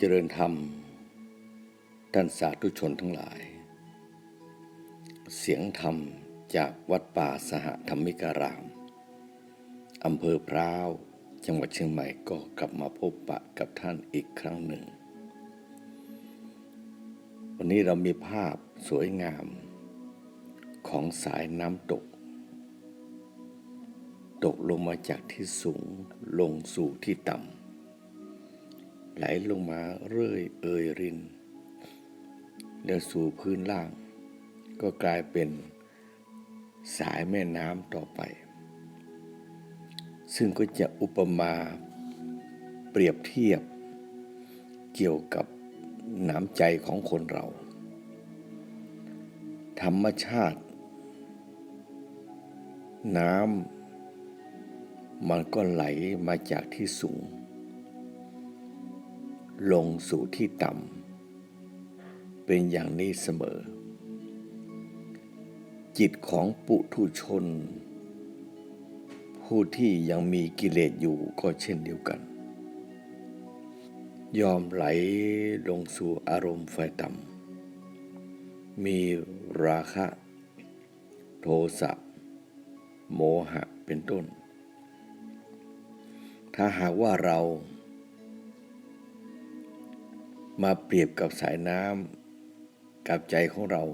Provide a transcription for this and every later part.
เจริญธรรม ท่านสาธุชนทั้งหลาย เสียงธรรมจากวัดป่าสหธรรมิการาม อำเภอพร้าว จังหวัดเชียงใหม่ก็กลับมาพบปะกับท่านอีกครั้งหนึ่ง วันนี้เรามีภาพสวยงามของสายน้ำตก ตกลงมาจากที่สูงลงสู่ที่ต่ำ ไหลลงมาเรื่อยเอ่ยริน แล้วสู่พื้นล่าง ก็กลายเป็นสายแม่น้ำต่อไป ซึ่งก็จะอุปมาเปรียบเทียบ เกี่ยวกับน้ำใจของคนเรา ธรรมชาติ น้ำมันก็ไหลมาจากที่สูง ลงสู่ที่ต่ำ เป็นอย่างนี้เสมอ จิตของปุถุชน ผู้ที่ยังมีกิเลสอยู่ก็เช่นเดียวกัน ยอมไหลลงสู่อารมณ์ไฟต่ำ มีราคะ โทสะ โมหะเป็นต้น ถ้าหากว่าเรา มาเปรียบกับสายน้ำกับใจของเรา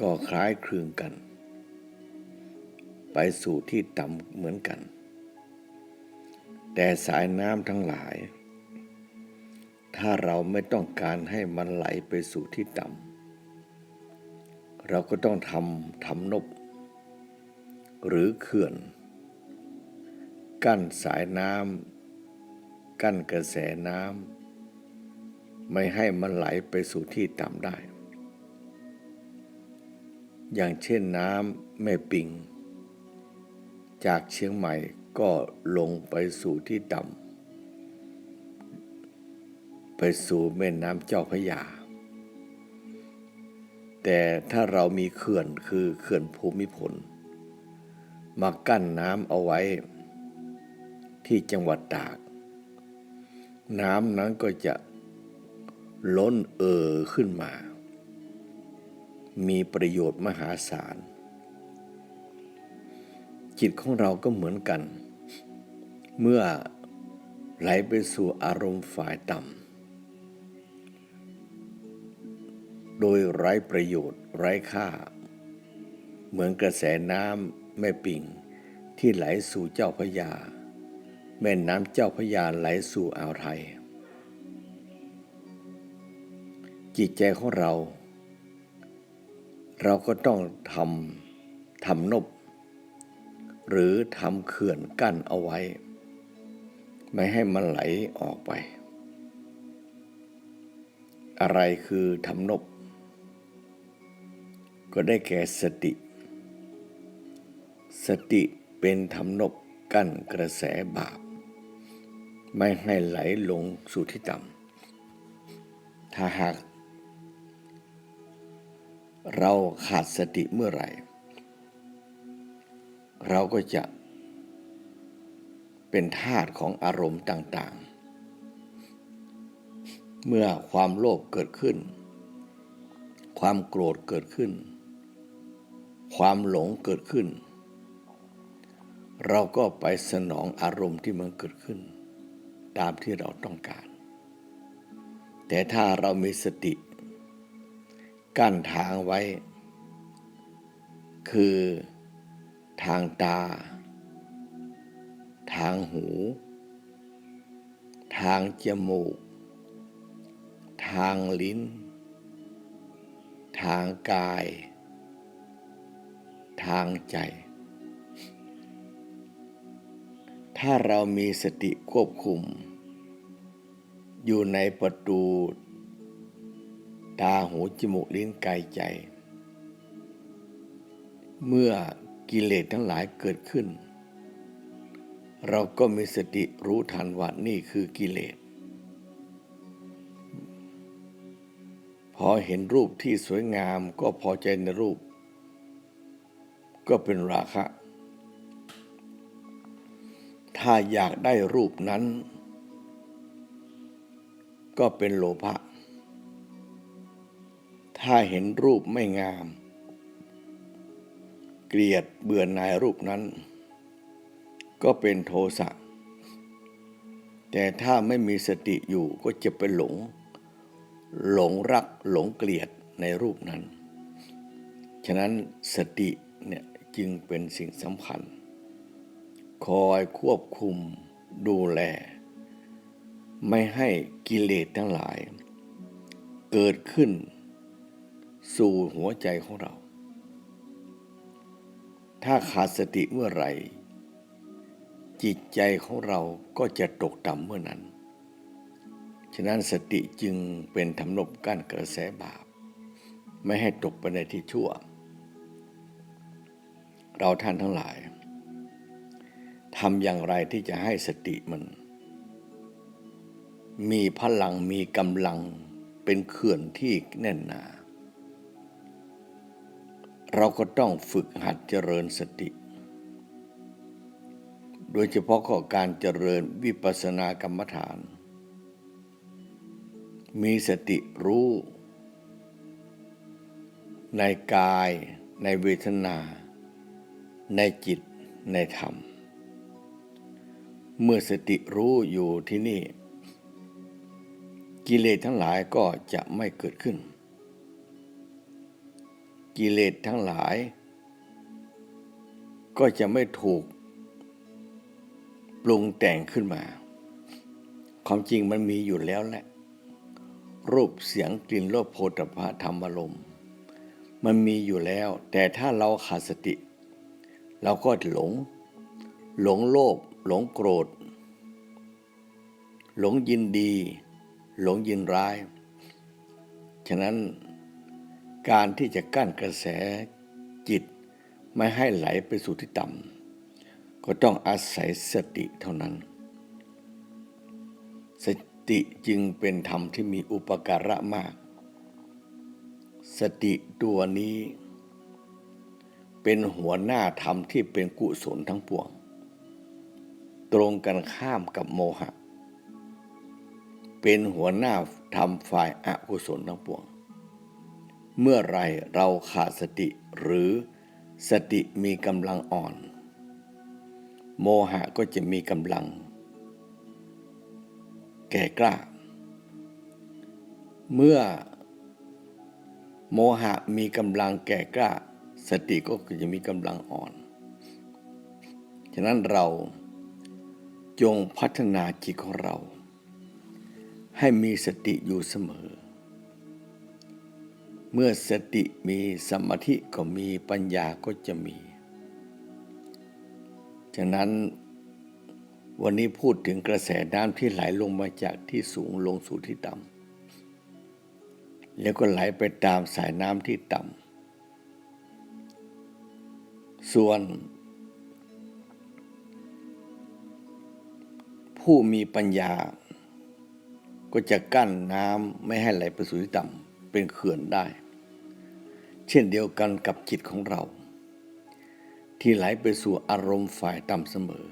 ก็คล้ายคลึงกัน ไปสู่ที่ต่ำเหมือนกัน แต่สายน้ำทั้งหลาย ถ้าเราไม่ต้องการให้มันไหลไปสู่ที่ต่ำเราก็ต้องทำทำนบ หรือเขื่อน กั้นสายน้ำกั้นกระแสน้ำ ไม่ให้มันไหลไปสู่ที่ต่ำได้ อย่างเช่นน้ำแม่ปิง จากเชียงใหม่ก็ลงไปสู่ที่ต่ำไปสู่แม่น้ำเจ้าพระยา แต่ถ้าเรามีเขื่อนคือเขื่อนภูมิพล มากั้นน้ำเอาไว้ ที่จังหวัดตาก น้ำนั้นก็จะ ล้นเอ่อขึ้นมา มีประโยชน์มหาศาล จิตของเราก็เหมือนกัน เมื่อไหลไปสู่อารมณ์ฝ่ายต่ำ โดยไร้ประโยชน์ไร้ค่า เหมือนกระแสน้ำแม่ปิงที่ไหลสู่เจ้าพระยา แม่น้ำเจ้าพระยาไหลสู่อ่าวไทย จิตใจของเรา เราก็ต้องทำทำนบ หรือทำเขื่อนกั้นเอาไว้ ไม่ให้มันไหลออกไป อะไรคือทำนบ ก็ได้แก่สติ สติเป็นทำนบกั้นกระแสบาป ไม่ให้ไหลลงสู่ที่ต่ำถ้าหาก เราขาดสติเมื่อไหร่ เราก็จะเป็นทาสของอารมณ์ต่าง ๆ เมื่อความโลภเกิดขึ้น ความโกรธเกิดขึ้น ความหลงเกิดขึ้น เราก็ไปสนองอารมณ์ที่มันเกิดขึ้น ตามที่เราต้องการ แต่ถ้าเรามีสติ กั้นทางไว้ คือทางตา ทางหู ทางจมูก ทางลิ้น ทางกาย ทางใจ ถ้าเรามีสติควบคุม อยู่ในประตู ตาหูจมูกลิ้นกายใจ เมื่อกิเลสทั้งหลายเกิดขึ้น เราก็มีสติรู้ทันว่านี่คือกิเลส พอเห็นรูปที่สวยงามก็พอใจในรูป ก็เป็นราคะ ถ้าอยากได้รูปนั้น ก็เป็นโลภะ ถ้าเห็นรูปไม่งาม เกลียดเบื่อนายรูปนั้น ก็เป็นโทสะ แต่ถ้าไม่มีสติอยู่ก็จะไปหลง หลงรักหลงเกลียดในรูปนั้น ฉะนั้นสติเนี่ยจึงเป็นสิ่งสำคัญ คอยควบคุมดูแล ไม่ให้กิเลสทั้งหลาย เกิดขึ้น สู่หัวใจของเรา ถ้าขาดสติเมื่อไหร่ จิตใจของเราก็จะตกต่ำเมื่อนั้น ฉะนั้นสติจึงเป็นทำนบกั้นกระแสบาป ไม่ให้ตกไปในที่ชั่ว เราท่านทั้งหลายทำอย่างไรที่จะให้สติมัน มีพลังมีกำลังเป็นเขื่อนที่แน่นหนา เราก็ต้องฝึกหัดเจริญสติ โดยเฉพาะข้อการเจริญวิปัสสนากรรมฐาน มีสติรู้ ในกายในเวทนา ในจิตในธรรม เมื่อสติรู้อยู่ที่นี่ กิเลสทั้งหลายก็จะไม่เกิดขึ้น กิเลสทั้งหลาย ก็จะไม่ถูกปรุงแต่งขึ้นมา ความจริงมันมีอยู่แล้วแหละ รูปเสียงกลิ่นรสโผฏฐะธรรมอารมณ์ มันมีอยู่แล้ว แต่ถ้าเราขาดสติ เราก็หลง หลงโลภหลงโกรธ หลงยินดี หลงยินร้าย ฉะนั้น การที่จะกั้นกระแสจิตไม่ให้ไหลไปสู่ที่ต่ำก็ต้องอาศัยสติเท่านั้น สติจึงเป็นธรรมที่มีอุปการะมาก สติตัวนี้ เป็นหัวหน้าธรรมที่เป็นกุศลทั้งปวง ตรงกันข้ามกับโมหะ เป็นหัวหน้าธรรมฝ่ายอกุศลทั้งปวง เมื่อไรเราขาดสติหรือสติมีกำลังอ่อน โมหะก็จะมีกำลัง แก่กล้า เมื่อโมหะมีกำลังแก่กล้า สติก็จะมีกำลังอ่อน ฉะนั้นเราจงพัฒนาจิตของเรา ให้มีสติอยู่เสมอ เมื่อสติมีสมาธิก็มีปัญญาก็จะมีฉะนั้นวันนี้พูดถึงกระแสน้ำที่ไหลลงมาจากที่สูงลงสู่ที่ต่ำแล้วก็ไหลไปตามสายน้ำที่ต่ำส่วนผู้มีปัญญา ก็จะกั้นน้ำไม่ให้ไหลไปสู่ที่ต่ำเป็นเขื่อนได้ เช่นเดียวกันกับจิตของเรา ที่ไหลไปสู่อารมณ์ฝ่ายต่ำเสมอ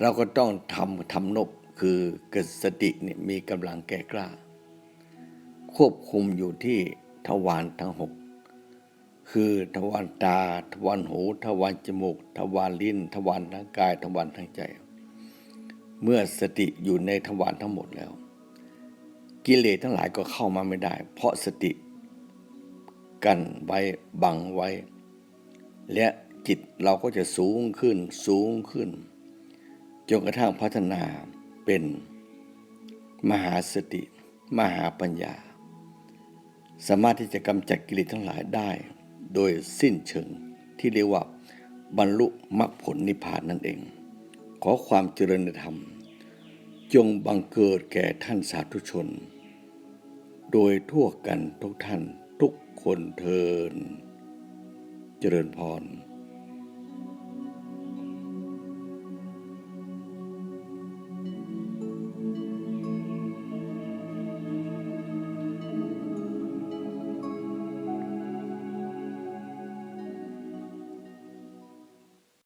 เราก็ต้องทำทำนบคือเกิดสติเนี่ยมีกำลังแก่กล้า ควบคุมอยู่ที่ทวารทั้งหกคือทวารตา ทวารหู ทวารจมูก ทวารลิ้น ทวารทั้งกาย ทวารทั้งใจ เมื่อสติอยู่ในทวารทั้งหมดแล้ว กิเลสทั้งหลายก็เข้ามาไม่ได้ เพราะสติ กันไว้บังไว้ และจิตเราก็จะสูงขึ้นสูงขึ้น จนกระทั่งพัฒนาเป็นมหาสติ มหาปัญญา สามารถที่จะกำจัดกิเลสทั้งหลายได้ โดยสิ้นเชิงที่เรียกว่าบรรลุมรรคผลนิพพานนั่นเอง ขอความเจริญธรรม จงบังเกิดแก่ท่านสาธุชน โดยทั่วกันทุกท่าน คนเทิน เจริญพร